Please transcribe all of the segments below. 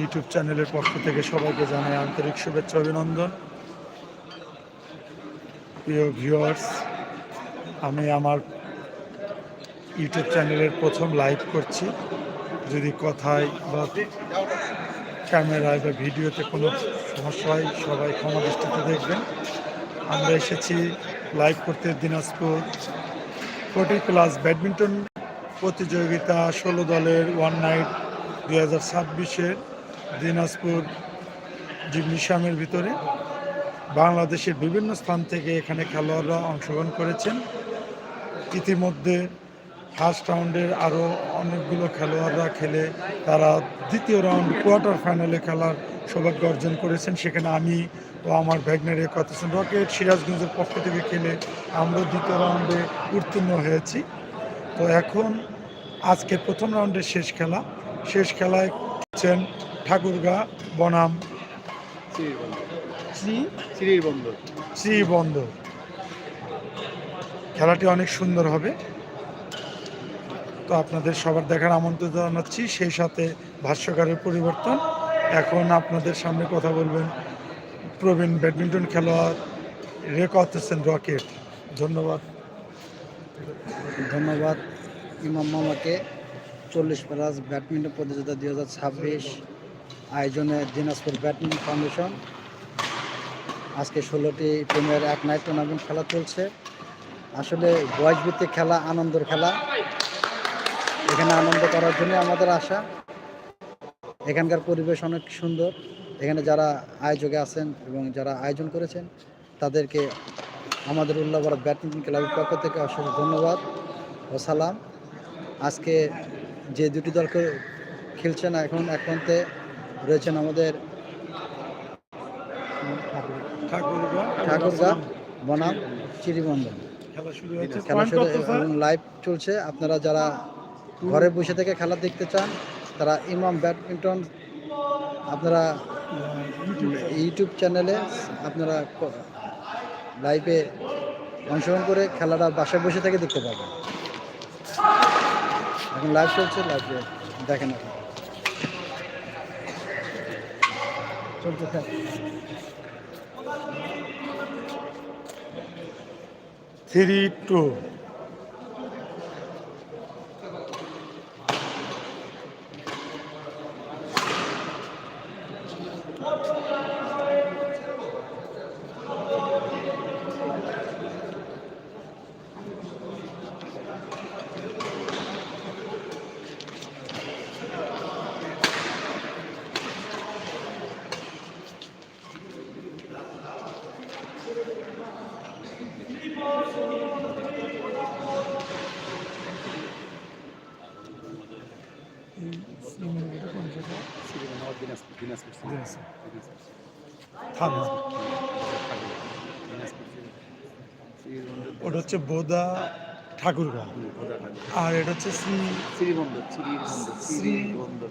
YouTube চ্যানেলের পক্ষ থেকে সবাইকে জানাই আন্তরিক শুভেচ্ছা, অভিনন্দন। প্রিয় ভিউয়ার্স আমি আমার ইউটিউব চ্যানেলের প্রথম লাইভ করছি। যদি কথায় বা ক্যামেরায় বা ভিডিওতে কোনো সমস্যা হয়, সবাই ক্ষমা দৃষ্টিতে দেখবেন। আমরা এসেছি লাইভ করতে দিনাজপুর ফোর্টি প্লাস ব্যাডমিন্টন প্রতিযোগিতা ষোলো দলের ওয়ান নাইট দুই হাজার ছাব্বিশের দিনাজপুর জিমনিশামের ভিতরে বাংলাদেশের বিভিন্ন স্থান থেকে এখানে খেলোয়াড়রা অংশগ্রহণ করেছেন। ইতিমধ্যে ফার্স্ট রাউন্ডের আরও অনেকগুলো খেলোয়াড়রা খেলে তারা দ্বিতীয় রাউন্ড কোয়ার্টার ফাইনালে খেলার সৌভাগ্য অর্জন করেছেন। সেখানে আমি ও আমার ভ্যাগনারি কতসন রকেট সিরাজগঞ্জের পক্ষ থেকে খেলে আমরা দ্বিতীয় রাউন্ডে উত্তীর্ণ হয়েছি। তো এখন আজকের প্রথম রাউন্ডের শেষ খেলা। শেষ খেলায় ঠাকুরগা বনাম। সিঁড়ির বন্দর শ্রী সিঁড়ির শ্রী বন্দর খেলাটি অনেক সুন্দর হবে। তো আপনাদের সবার দেখার আমন্ত্রণ জানাচ্ছি। সেই সাথে ভাষ্যকারের পরিবর্তন। এখন আপনাদের সামনে কথা বলবেন প্রবীণ ব্যাডমিন্টন খেলোয়াড় রেকত হোসেন রকেট। ধন্যবাদ। ধন্যবাদ ইমাম মামাকে। চল্লিশ প্লাস ব্যাডমিন্টন প্রতিযোগিতা দুই হাজার ছাব্বিশ আয়োজনে দিনাজপুর ব্যাডমিন্টন ফাউন্ডেশন আজকে ষোলোটি টিমের এক নাইট টুর্নামেন্ট খেলা চলছে। আসলে বয়স ভিত্তিক খেলা, আনন্দের খেলা। এখানে আনন্দ করার জন্য আমাদের আশা। এখানকার পরিবেশ অনেক সুন্দর। এখানে যারা আয়োজকে আছেন এবং যারা আয়োজন করেছেন, তাদেরকে আমাদের উল্লাপাড়া ব্যাডমিন্টন ক্লাবের পক্ষ থেকে অশেষ ধন্যবাদ ও সালাম। আজকে যে দুটি দলকে খেলছেন এখন এক প্রান্তে রয়েছেন আমাদের ঠাকুরগা বনাম চিরিবন্দন খেলা শুরু? এবং লাইভ চলছে। আপনারা যারা ঘরে বসে থেকে খেলা দেখতে চান তারা ইমাম ব্যাডমিন্টন আপনারা ইউটিউব। চ্যানেলে আপনারা লাইভে অংশগ্রহণ করে খেলাটা বাসায় বসে থেকে দেখতে পাবেন। এখন লাইভ চলছে লাইভে দেখেন এখন চলছে থাকে। থ্রি টু সিঁড়ি বন্দর দিনাজপুর দিনাজপুর দিনাজপুর। দিনাজপুর থানা দিনাজপুর সিঁড়ির বন্দর ওটা হচ্ছে বোদা ঠাকুরগা আর এটা হচ্ছে শ্রী বন্দর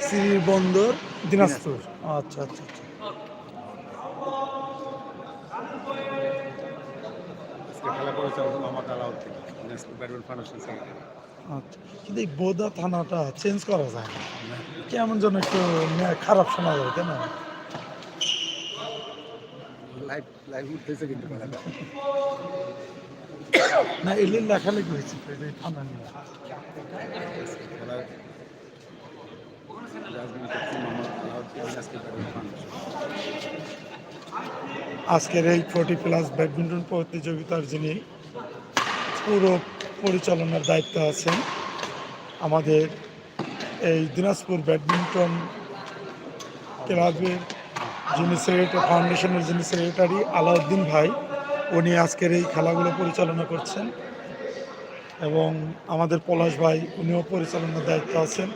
শ্রী দিনাজপুর। আচ্ছা আচ্ছা আচ্ছা। আচ্ছা কিন্তু এই বোদা থানাটা চেঞ্জ করা যায় না। কেমন যেন একটু খারাপ শোনা যায় তাই না? লাইভ খেলাটা না আজকের এই ফোর্টি প্লাস ব্যাডমিন্টন প্রতিযোগিতার যিনি পুরো পরিচালনার দায়িত্ব আছেন, আমাদের এই দিনাজপুর ব্যাডমিন্টন ক্লাবের যিনি সেক্রেটারি, ফাউন্ডেশনের যিনি সেক্রেটারি, আলাউদ্দিন ভাই, উনি আজকের এই খেলাগুলো পরিচালনা করছেন এবং আমাদের পলাশ ভাই, উনিও পরিচালনার দায়িত্ব আছেন।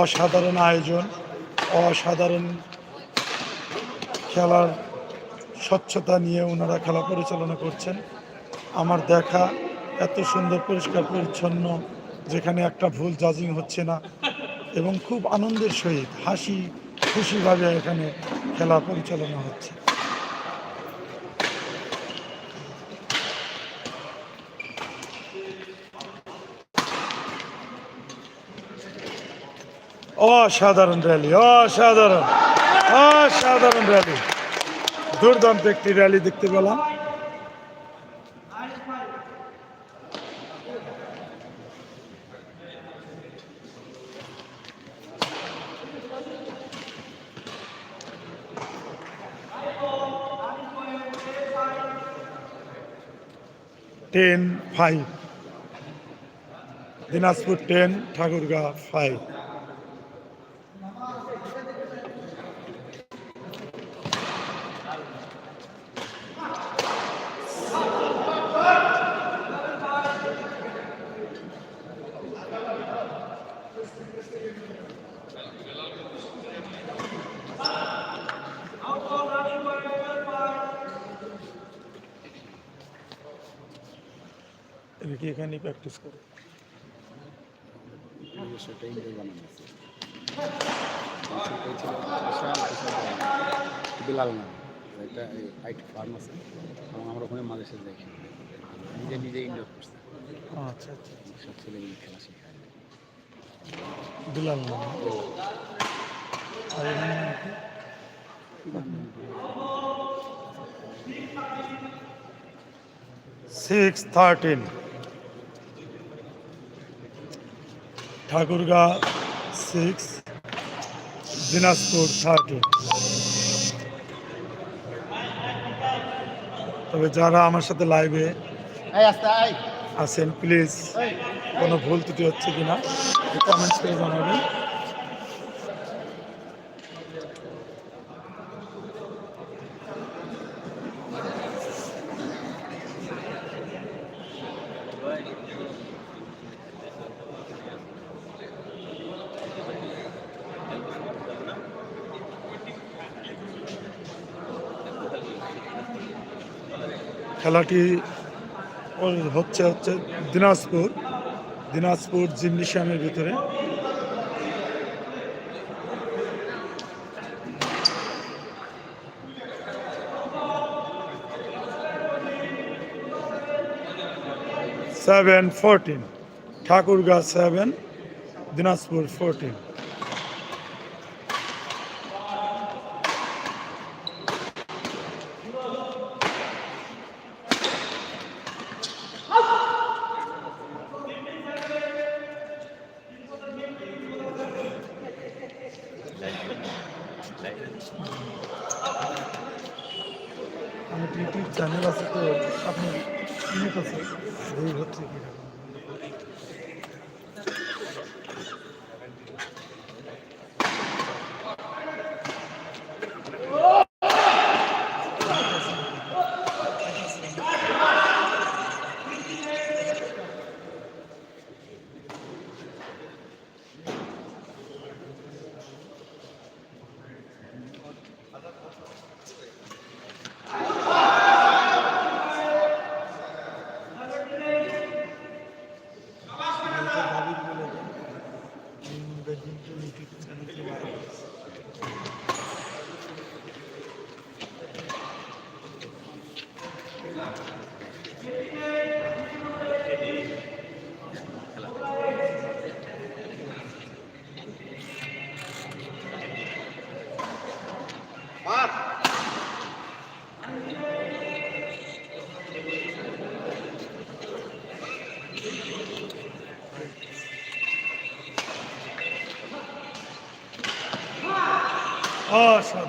অসাধারণ আয়োজন, অসাধারণ খেলার স্বচ্ছতা নিয়ে ওনারা খেলা পরিচালনা করছেন। আমার দেখা এত সুন্দর, পরিষ্কার, পরিচ্ছন্ন, যেখানে একটা ভুল জাজিং হচ্ছে না এবং খুব আনন্দের সহিত, হাসি খুশিভাবে এখানে খেলা পরিচালনা হচ্ছে। অসাধারণ র্যালি অসাধারণ অসাধারণ র্যালি দুর্দান্ত একটি র্যালি দেখতে পেলাম। Ten five Dinajpur ten Thakurgaon five কি এখানে প্র্যাকটিস করে সেটা ইন্ডিয়া বানানো আছে এই ছিল বিশাল বিশাল জায়গা। বিলাল নাম এটা আইটি ফার্ম আছে এবং আমরা ওখানে মাঝে সাথে দেখি নিজে নিজে ইনডোর করছে। আচ্ছা আচ্ছা সব ছেলেগুলো খেলা শেখায়। বিলাল নাম আর এখানে নাম কি? Six thirteen Thakurgaon six Dinajpur thirty তবে যারা আমার সাথে লাইভে আসেন আছেন প্লিজ কোনো ভুল ত্রুটি হচ্ছে কিনা কমেন্টস করে জানাবেন। খেলাটি হচ্ছে হচ্ছে দিনাজপুর দিনাজপুর জিমনেশিয়ামের ভিতরে। Seven fourteen Thakurgaon seven Dinajpur fourteen আমার ইউটিউব চ্যানেল আছে তো আপনার এই হচ্ছে কি ব্যাডমিন্টন ইউটিউব চ্যানেল অসাধারণ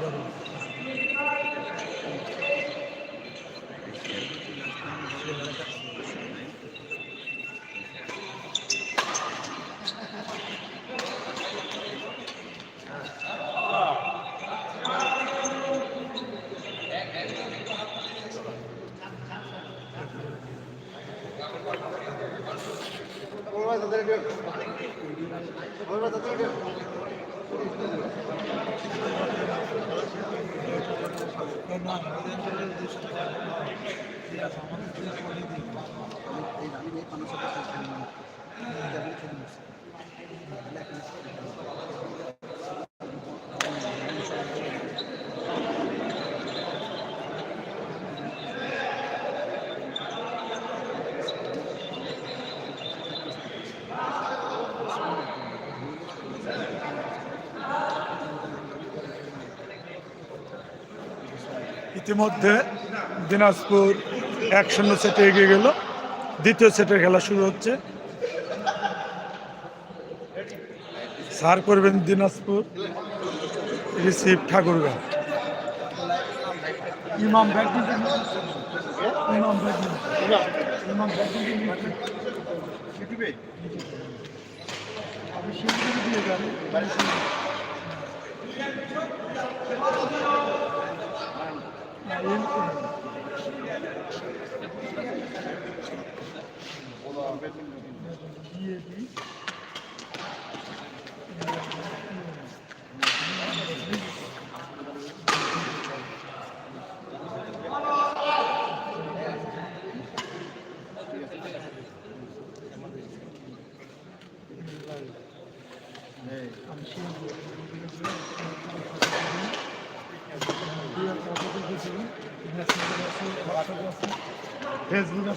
Thank you. ইতিমধ্যে দিনাজপুর এক শূন্য সেটে এগিয়ে গেল। দ্বিতীয় সেটের খেলা শুরু হচ্ছে। সার করবেন দিনাজপুর রিসিভ ঠাকুরগাঁ ইমাম ইমাম ইমাম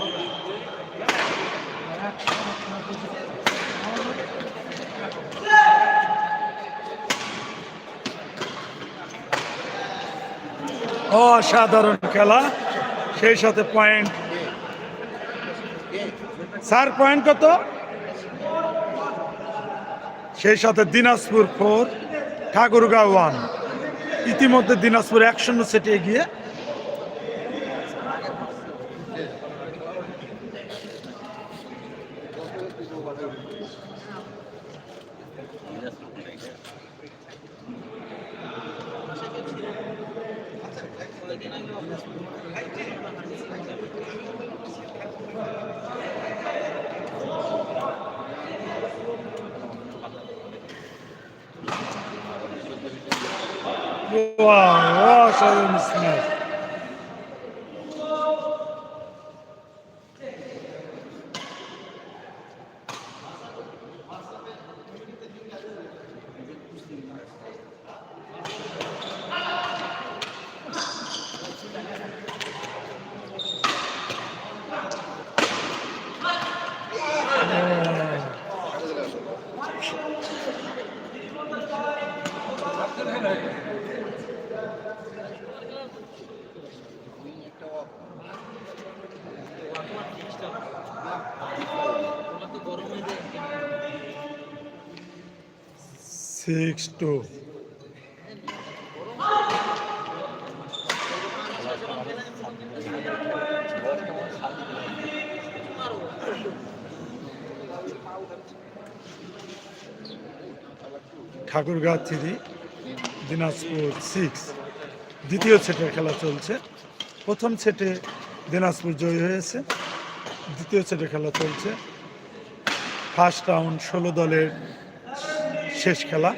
হবে। অসাধারণ খেলা। সেই সাথে পয়েন্ট চার পয়েন্ট কত? সেই সাথে দিনাজপুর ফোর ঠাকুরগাঁও ওয়ান ইতিমধ্যে দিনাজপুর এক শূন্য সেটে এগিয়ে Wow, অসাধারণ smash six two Thakurgaon three, Dinajpur six দ্বিতীয় সেটের খেলা চলছে। প্রথম সেটে দিনাজপুর জয়ী হয়েছে। দ্বিতীয় সেটে খেলা চলছে। ফার্স্ট রাউন্ড ষোলো দলের শেষ খেলা।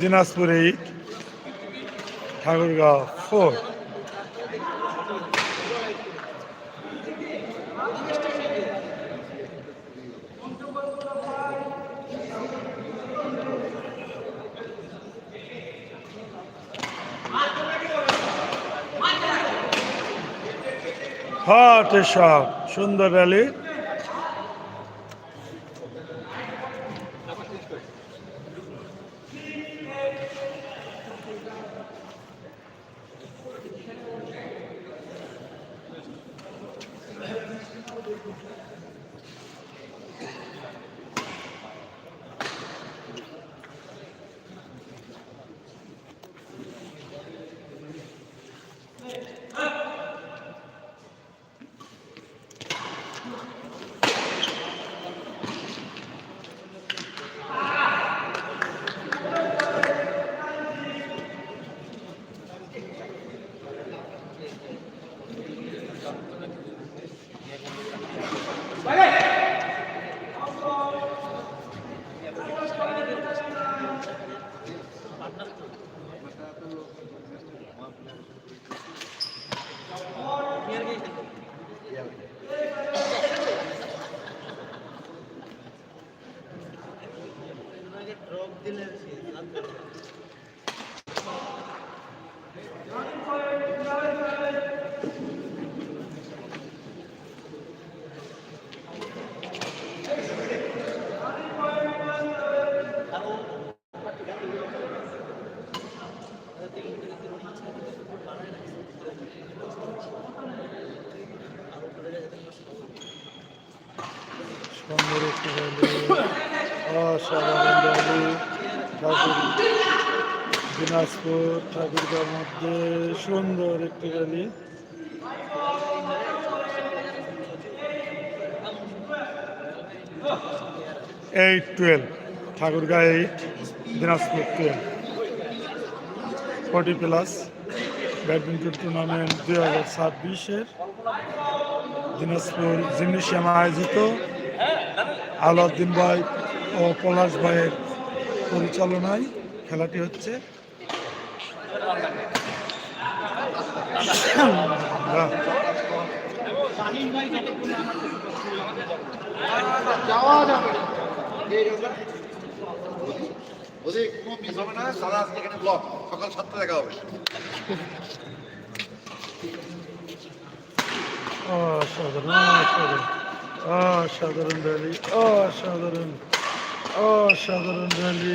Dinajpur eight Thakurgaon four. হ্যাঁ, হট সব সুন্দর র্যালি দিনাজপুর ঠাকুরগাঁর মধ্যে সুন্দর একটি rally. Eight twelve Thakurgaon eight Dinajpur twelve forty plus badminton tournament দুই হাজার ছাব্বিশের। দিনাজপুর জিমনেশিয়াম আয়োজিত। আলাউদ্দিন ভাই ও পলাশ ভাইয়ের পরিচালনায় খেলাটি হচ্ছে। বাহ। যদি কোনো মিস হবে না সারা আজকে এখানে ব্লক সকাল সাতটা দেখা হবে অসাধারণ অসাধারণ অসাধারণ র্যালি অসাধারণ অসাধারণ র্যালি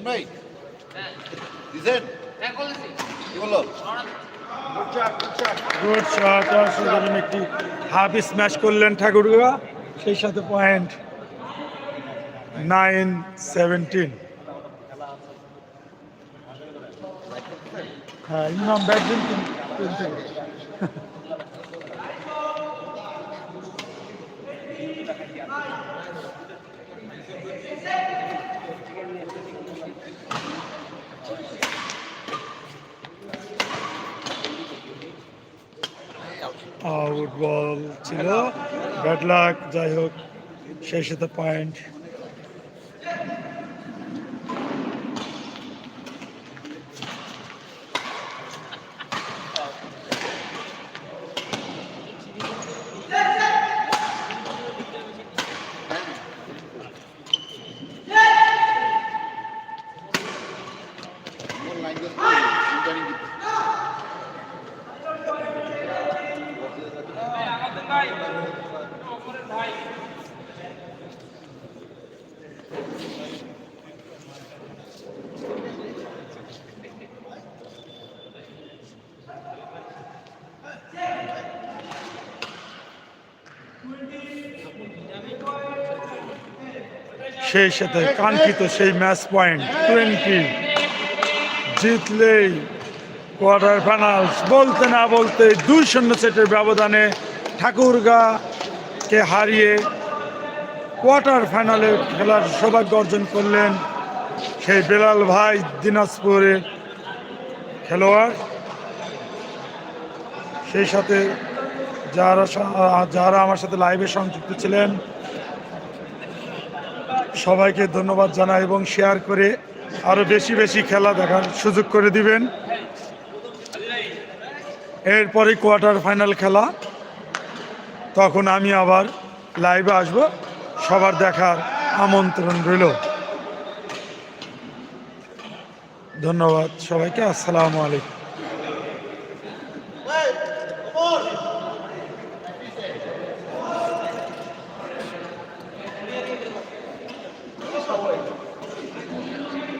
মিজান ভাই। দিছেন একটি হাফ স্ম্যাশ করলেন ঠাকুরগা। সেই সাথে পয়েন্ট নাইন সেভেন্টিন হ্যাঁ ইমাম ব্যাডমিন্টন আউট বল ছিল ব্যাড লাক যাই হোক সেই সাথে পয়েন্ট সেই সাথে কাঙ্ক্ষিত সেই ম্যাচ পয়েন্ট টোয়েন্টি জিতলেই কোয়ার্টার ফাইনালস বলতে না বলতে দুই শূন্য সেটের ব্যবধানে ঠাকুরগাঁকে হারিয়ে কোয়ার্টার ফাইনালে খেলার সৌভাগ্য অর্জন করলেন সেই বেলাল ভাই দিনাজপুরের খেলোয়াড়। সেই সাথে যারা যারা আমার সাথে লাইভে সংযুক্ত ছিলেন, সবাইকে ধন্যবাদ জানাই এবং শেয়ার করে আরও বেশি বেশি খেলা দেখার সুযোগ করে দিবেন। এরপরে কোয়ার্টার ফাইনাল খেলা, তখন আমি আবার লাইভে আসব। সবার দেখার আমন্ত্রণ রইল। ধন্যবাদ সবাইকে আসসালামু আলাইকুম।